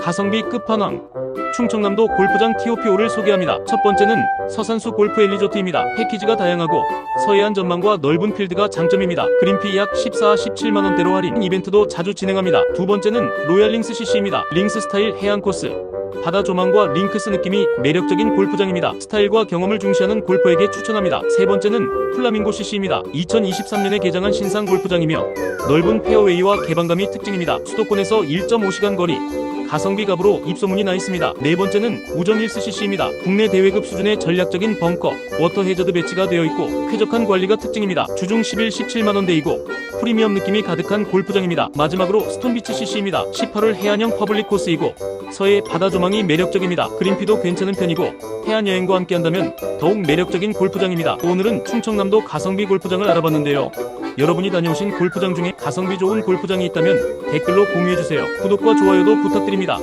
가성비 끝판왕 충청남도 골프장 TOPO를 소개합니다. 첫 번째는 서산수 골프 엘리조트입니다. 패키지가 다양하고 서해안 전망과 넓은 필드가 장점입니다. 그린피 약 14, 17만 원대로 할인 이벤트도 자주 진행합니다. 두 번째는 로얄 링스 CC입니다. 링스 스타일 해안 코스 바다 조망과 링크스 느낌이 매력적인 골프장입니다. 스타일과 경험을 중시하는 골퍼에게 추천합니다. 세 번째는 플라밍고 CC입니다. 2023년에 개장한 신상 골프장이며 넓은 페어웨이와 개방감이 특징입니다. 수도권에서 1.5시간 거리 가성비 값으로 입소문이 나 있습니다. 네 번째는 우정 1스CC입니다. 국내 대회급 수준의 전략적인 벙커, 워터 해저드 배치가 되어 있고 쾌적한 관리가 특징입니다. 주중 11, 17만 원대이고 프리미엄 느낌이 가득한 골프장입니다. 마지막으로 스톤비치 CC입니다. 18홀 해안형 퍼블릭 코스이고 서해 바다 조망이 매력적입니다. 그린피도 괜찮은 편이고 해안 여행과 함께 한다면 더욱 매력적인 골프장입니다. 오늘은 충청남도 가성비 골프장을 알아봤는데요. 여러분이 다녀오신 골프장 중에 가성비 좋은 골프장이 있다면 댓글로 공유해주세요. 구독과 좋아요도 부탁드립니다.